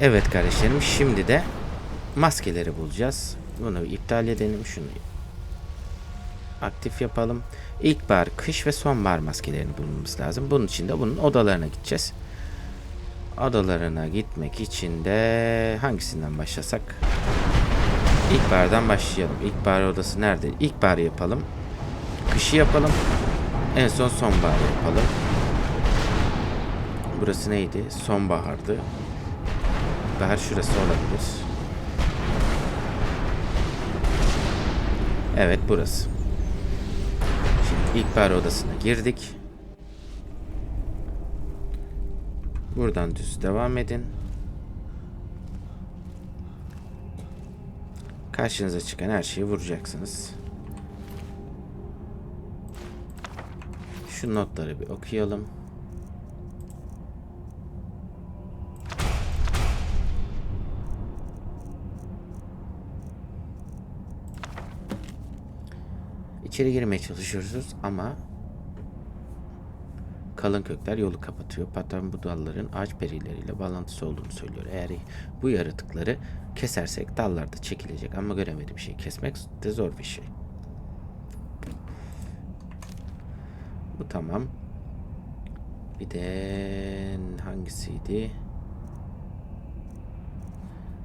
Evet kardeşlerim şimdi de maskeleri bulacağız. Bunu iptal edelim. Şunu aktif yapalım. İlkbahar, kış ve sonbahar maskelerini bulmamız lazım. Bunun için de bunun odalarına gideceğiz. Odalarına gitmek için de hangisinden başlasak? İlkbahardan başlayalım. İlkbahar odası nerede? İlkbaharı yapalım. Kışı yapalım. En son sonbaharı yapalım. Burası neydi? Sonbahardı. Bahar şurası olabilir. Evet burası. Şimdi ilkbahar odasına girdik. Buradan düz devam edin. Karşınıza çıkan her şeyi vuracaksınız. Şu notları bir okuyalım. İçeri girmeye çalışıyoruz ama kalın kökler yolu kapatıyor. Patron bu dalların ağaç perileriyle bağlantısı olduğunu söylüyor. Eğer bu yaratıkları kesersek dallar da çekilecek ama göremedim şey. Kesmek de zor bir şey. Bu tamam. Bir de hangisiydi?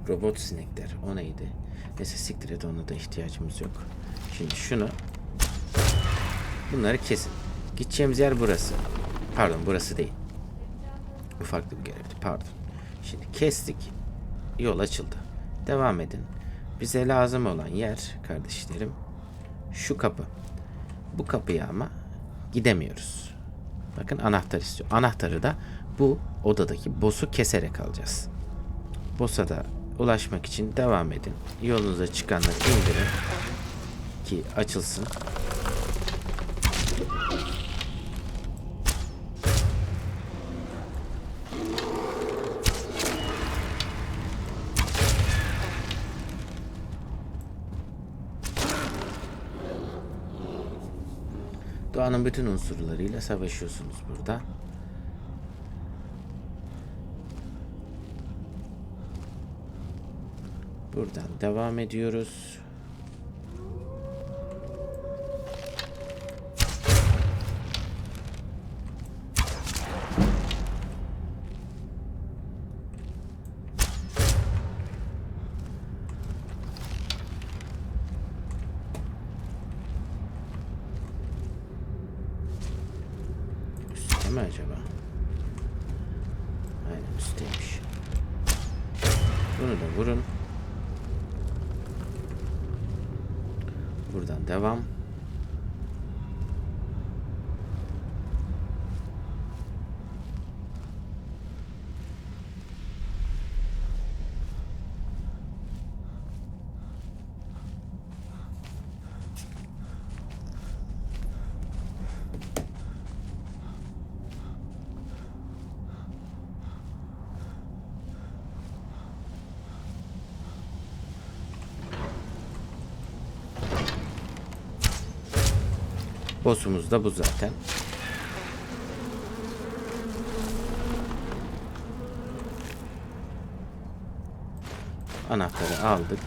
Robot sinekler. O neydi? Neyse siktir et ona da ihtiyacımız yok. Şimdi şunu Bunları kesin. Gideceğimiz yer burası. Pardon burası değil. Bu farklı bir görevdi. Pardon. Şimdi kestik. Yol açıldı. Devam edin. Bize lazım olan yer kardeşlerim şu kapı. Bu kapıya ama gidemiyoruz. Bakın anahtar istiyor. Anahtarı da bu odadaki boss'u keserek alacağız. Boss'a da ulaşmak için devam edin. Yolunuza çıkanları indirin ki açılsın. Doğanın bütün unsurlarıyla savaşıyorsunuz burada. Buradan devam ediyoruz. Üstte mi acaba? Aynen üstteymiş. Bunu da vurun. Buradan devam. Boss'umuz da bu zaten. Anahtarı aldık.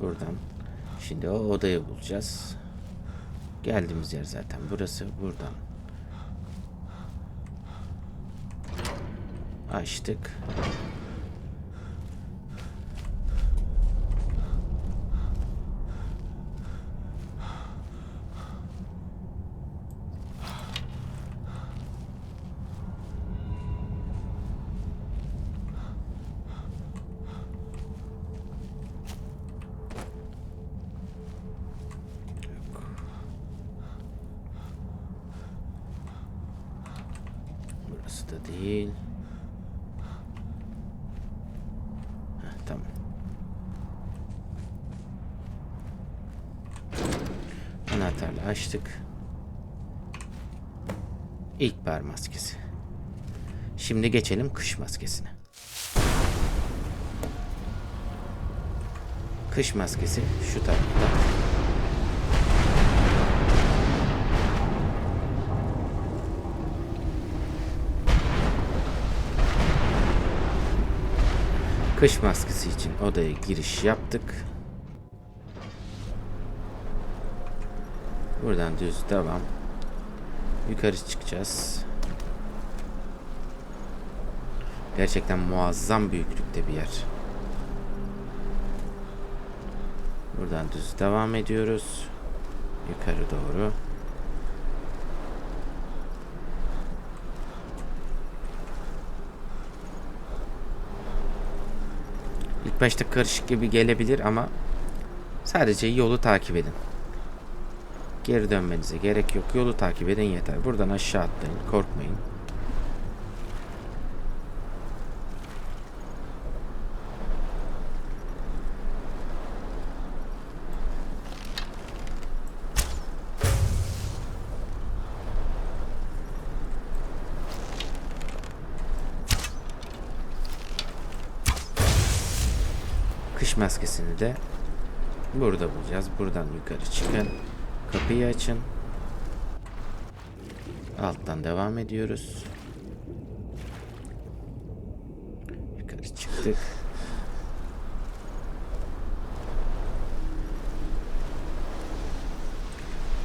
Buradan. Şimdi o odayı bulacağız. Geldiğimiz yer zaten burası. Buradan. Açtık. Burası da değil. Tamam. Anahtarla açtık. İlk İlkbahar maskesi. Şimdi geçelim kış maskesine. Kış maskesi şu tarafta. Kış maskesi için odaya giriş yaptık. Buradan düz devam. Yukarı çıkacağız. Gerçekten muazzam büyüklükte bir yer. Buradan düz devam ediyoruz. Yukarı doğru. İlk başta karışık gibi gelebilir ama sadece yolu takip edin. Geri dönmenize gerek yok. Yolu takip edin yeter. Buradan aşağı atlayın. Korkmayın. Kış maskesini de burada bulacağız. Buradan yukarı çıkın. Kapıyı açın. Alttan devam ediyoruz. Yukarı çıktık.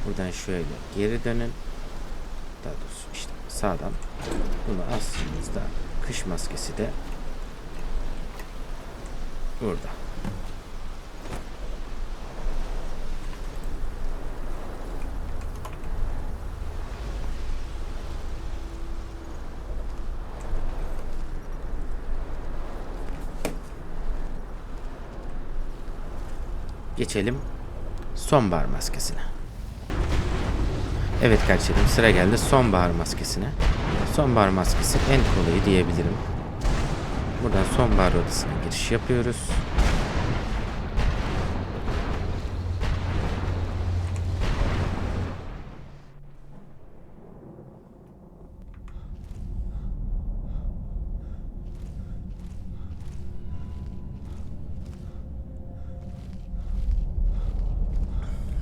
Buradan şöyle geri dönün. Daha doğrusu işte sağdan. Bunu astığımızda kış maskesi de burada. Geçelim sonbahar maskesine. Evet kardeşlerim sıra geldi sonbahar maskesine. Sonbahar maskesi en kolayı diyebilirim. Buradan sonbahar odasına giriş yapıyoruz.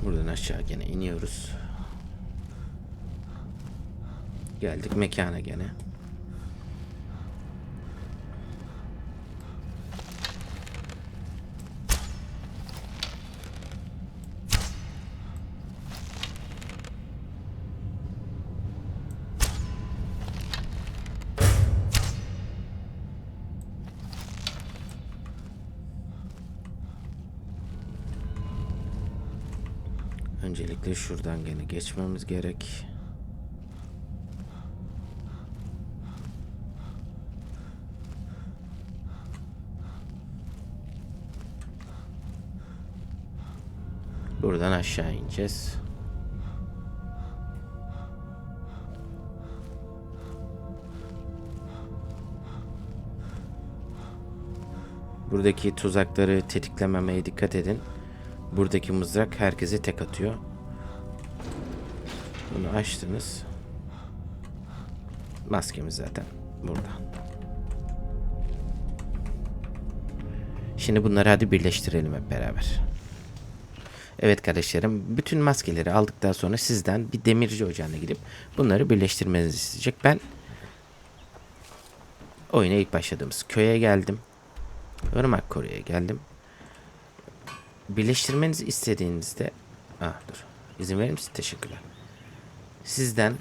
Buradan aşağı gene iniyoruz. Geldik mekana gene. Öncelikle şuradan gene geçmemiz gerek. Buradan aşağı ineceğiz. Buradaki tuzakları tetiklememeye dikkat edin. Buradaki mızrak herkese tek atıyor. Bunu açtınız. Maskemiz zaten burada. Şimdi bunları hadi birleştirelim hep beraber. Evet kardeşlerim, bütün maskeleri aldıktan sonra sizden bir demirci ocağına gidip bunları birleştirmenizi isteyecek. Ben oyuna ilk başladığımız köye geldim. Irmak Kore'ye geldim. Birleştirmenizi istediğinizde ah dur. İzin verir misin? Teşekkürler. Sizden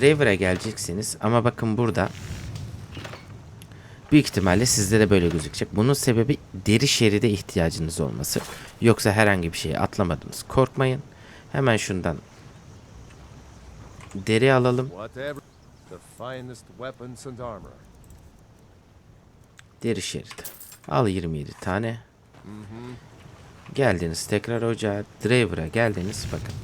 driver'a geleceksiniz ama bakın burada büyük ihtimalle sizde de böyle gözükecek. Bunun sebebi deri şeride ihtiyacınız olması. Yoksa herhangi bir şeye atlamadınız. Korkmayın. Hemen şundan deri alalım. Deri şeridi. Al 27 tane. Geldiniz tekrar ocağa. Driver'a geldiniz. Bakın.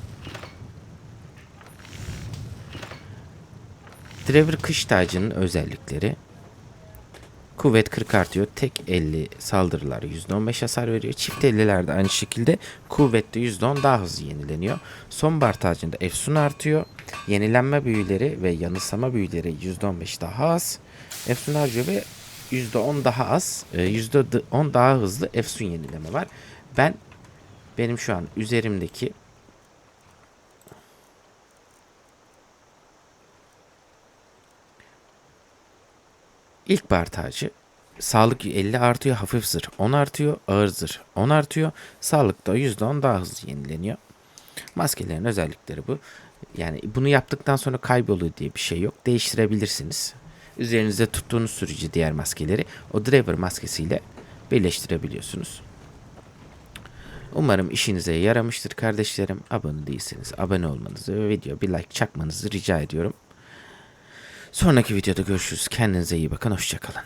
Driver kış tacının özellikleri. Kuvvet 40 artıyor. Tek 50 saldırılar %15 hasar veriyor. Çift 50'ler de aynı şekilde kuvvette %10 daha hızlı yenileniyor. Sonbahar tacında efsun artıyor. Yenilenme büyüleri ve yanılsama büyüleri %15 daha az. Efsun harcıyor ve %10 daha az. e, %10 daha hızlı efsun yenileme var. Ben benim şu an üzerimdeki İlk tacı sağlık 50 artıyor, hafif zırh 10 artıyor, ağır zırh 10 artıyor. Sağlıkta %10 daha hızlı yenileniyor. Maskelerin özellikleri bu. Yani bunu yaptıktan sonra kayboluyor diye bir şey yok. Değiştirebilirsiniz. Üzerinizde tuttuğunuz sürece diğer maskeleri o driver maskesiyle birleştirebiliyorsunuz. Umarım işinize yaramıştır kardeşlerim. Abone değilseniz abone olmanızı ve video bir like çakmanızı rica ediyorum. Sonraki videoda görüşürüz. Kendinize iyi bakın. Hoşçakalın.